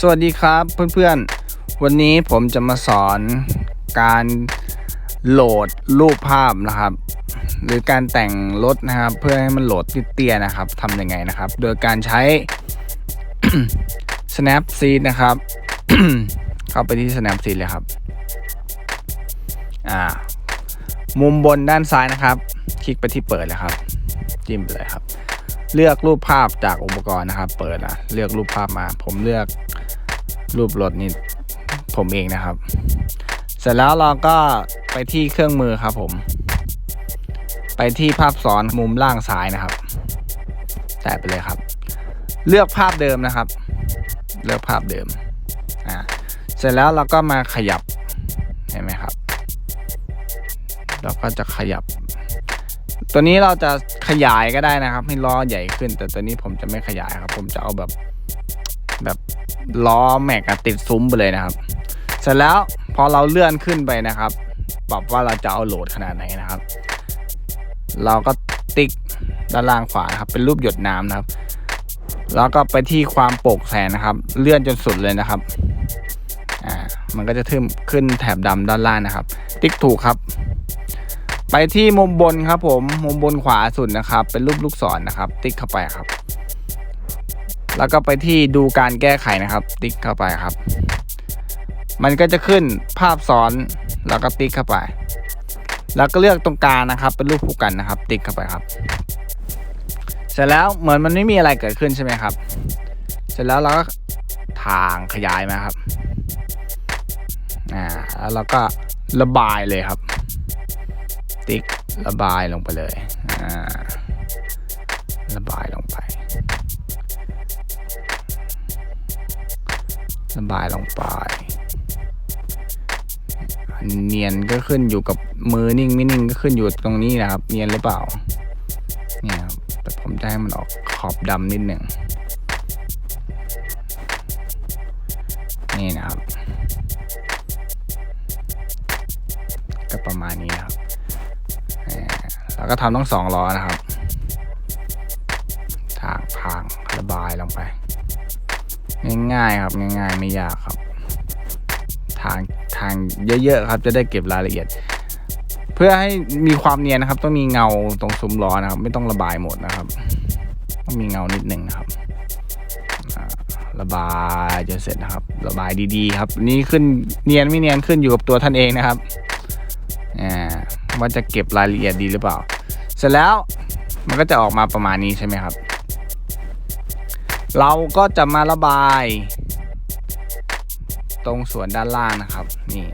สวัสดีครับเพื่อนๆ วันนี้ผมจะมาสอนการโหลดรูปภาพนะครับ หรือการแต่งรถนะครับ เพื่อให้มันโหลดเตี้ยๆนะครับทำยังไงนะครับ โดยการใช้ Snapseed นะครับ เข้าไปที่ Snapseed เลยครับอ่ามุมบนด้านซ้ายนะครับ คลิกไปที่เปิดเลยครับ จิ้มไปเลยครับ เลือกรูปภาพจากอุปกรณ์นะครับ เปิดนะเลือกรูปภาพมา ผมเลือกรูปรถนี่ผมเองนะครับ เสร็จแล้วเราก็ไปที่เครื่องมือครับผม ไปที่ภาพซ้อนมุมล่างซ้ายนะครับ แตะไปเลยครับ เลือกภาพเดิมนะครับ เลือกภาพเดิมอ่าเสร็จแล้วเราก็มาขยับเห็นไหมครับ เราก็จะขยับ ตัวนี้เราจะขยายก็ได้นะครับ ให้ล้อใหญ่ขึ้น แต่ตัวนี้ผมจะไม่ขยายครับ ผมจะเอาแบบแบบล้อแม็กติดซุ้มไปเลยนะครับ เสร็จแล้วพอเราเลื่อนขึ้นไปนะครับ ปรับว่าเราจะเอาโหลดขนาดไหนนะครับ เราก็ติ๊กด้านล่างขวาครับ เป็นรูปหยดน้ำนะครับ แล้วก็ไปที่ความโปร่งแสงนะครับ เลื่อนจนสุดเลยนะครับอ่ามันก็จะขึ้นขึ้นแถบดำด้านล่างนะครับ ติ๊กถูกครับ ไปที่มุมบนครับผมมุมบนขวาสุดนะครับ เป็นรูปลูกศรนะครับ ติ๊กเข้าไปครับ แล้วก็ไปที่ดูการแก้ไขนะครับ ติ๊กเข้าไปครับ มันก็จะขึ้นภาพซ้อนแล้วก็ติ๊กเข้าไป แล้วก็เลือกตรงกลางนะครับ เป็นรูปผู้กันนะครับ ติ๊กเข้าไปครับ เสร็จแล้วเหมือนมันไม่มีอะไรเกิดขึ้นใช่ไหมครับ เสร็จแล้วเราก็ทางขยายมาครับอ่าแล้วเราก็ระบายเลยครับ ติ๊กระบายลงไปเลยระบายลงไประบายลงไป เนียนก็ขึ้นอยู่กับมือนิ่งไม่นิ่งก็ขึ้นอยู่ตรงนี้นะครับ เนียนหรือเปล่า เนี่ยครับแต่ผมจะให้มันออกขอบดำนิดหนึ่งนี่นะครับ ก็ประมาณนี้นะครับ แล้วก็ทำทั้งสองล้อนะครับทางทางระบายลงไป ง่ายๆครับง่ายๆไม่ยากครับ ทางทางเยอะๆครับจะได้เก็บรายละเอียด เพื่อให้มีความเนียนนะครับ ต้องมีเงาตรงซุ้มล้อนะครับ ไม่ต้องระบายหมดนะครับ ต้องมีเงานิดหนึ่งนะครับระบายจนเสร็จนะครับ ระบายดีๆ ครับ นี่ขึ้นเนียนไม่เนียนขึ้นอยู่กับตัวท่านเองนะครับว่าจะเก็บรายละเอียดดีหรือเปล่า ร็จแล้วมันก็จะออกมาประมาณนี้ใช่ไหมครับ เราก็จะมาระบาย ตรงส่วนด้านล่างนะครับ นี่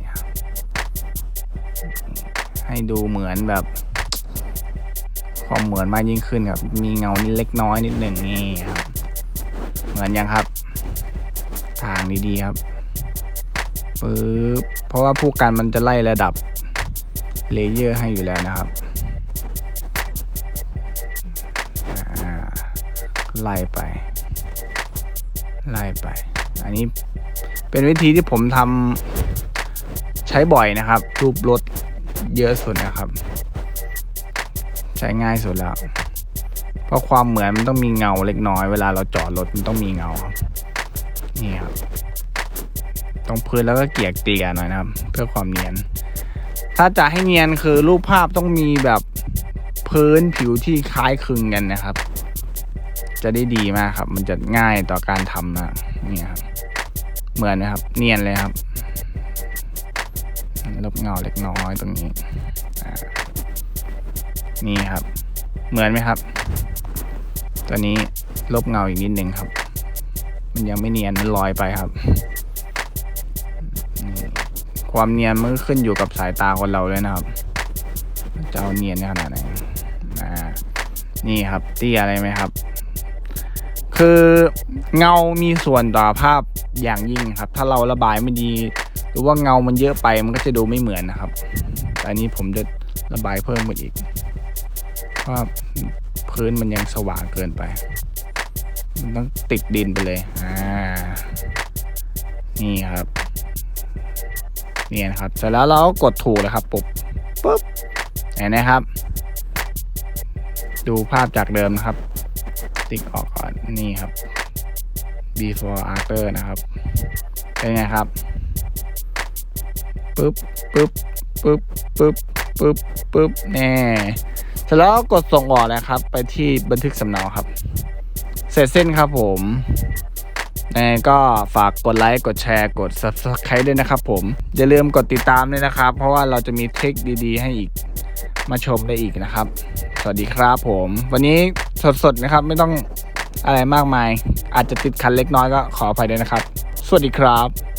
ให้ดูเหมือนแบบความเหมือนมากยิ่งขึ้นครับ มีเงานิดเล็กน้อยนิดหนึ่งนี่ครับ เหมือนยังครับ ทางดีๆครับปึ๊บเพราะว่าผู้กันมันจะไล่ระดับเลเยอร์ให้อยู่แล้วนะครับ ไล่ไป ไล่ไป อันนี้เป็นวิธีที่ผมทำใช้บ่อยนะครับรูปรถเยอะสุดนะครับ ใช้ง่ายสุดแล้ว เพราะความเหมือนมันต้องมีเงาเล็กน้อย เวลาเราจอดรถมันต้องมีเงาครับนี่ครับ ตรงพื้นแล้วก็เกลี่ยเตียหน่อยนะครับ เพื่อความเนียน ถ้าจะให้เนียนคือรูปภาพต้องมีแบบพื้นผิวที่คล้ายคลึงกันนะครับ จะได้ดีมากครับ มันจะง่ายต่อการทำนะนี่ครับ เหมือนนะครับ เนียนเลยครับลบเงาเล็กน้อยตรงนี้นี่ครับ เหมือนไหมครับ ตัวนี้ลบเงาอีกนิดหนึ่งครับ มันยังไม่เนียนมันลอยไปครับความเนียนมันขึ้นอยู่กับสายตาคนเราเลยนะครับจะเอาเนียนขนาดไหนนี่ครับเตี้ยอะไรไหมครับ คือเงามีส่วนต่อภาพอย่างยิ่งครับ ถ้าเราระบายไม่ดี หรือว่าเงามันเยอะไปมันก็จะดูไม่เหมือนนะครับแต่อันนี้ผมจะระบายเพิ่มไปอีกเพราะว่าพื้นมันยังสว่างเกินไป มันต้องติดดินไปเลย อ่า นี่ครับนี่นะครับ เสร็จแล้วเราก็กดถูกเลยครับ ปุ๊บ ปุ๊บ เห็นไหมครับ ดูภาพจากเดิมนะครับ ติ๊กออกก่อนนี่ครับ before after นะครับ เป็นไงครับปึ๊บปึ๊บปึ๊บปึ๊บปึ๊บปึ๊บแน่เสร็จแล้วกดส่งออกเลยครับ ไปที่บันทึกสำเนาครับ เสร็จสิ้นครับผมยังไงก็ฝากกดไลค์กดแชร์กด subscribe ด้วยนะครับผม อย่าลืมกดติดตามด้วยนะครับ เพราะว่าเราจะมีเทคดีๆ ให้อีก มาชมได้อีกนะครับ สวัสดีครับผม วันนี้สดๆนะครับ ไม่ต้องอะไรมากมาย อาจจะติดคันเล็กน้อยก็ขออภัยด้วยนะครับ สวัสดีครับ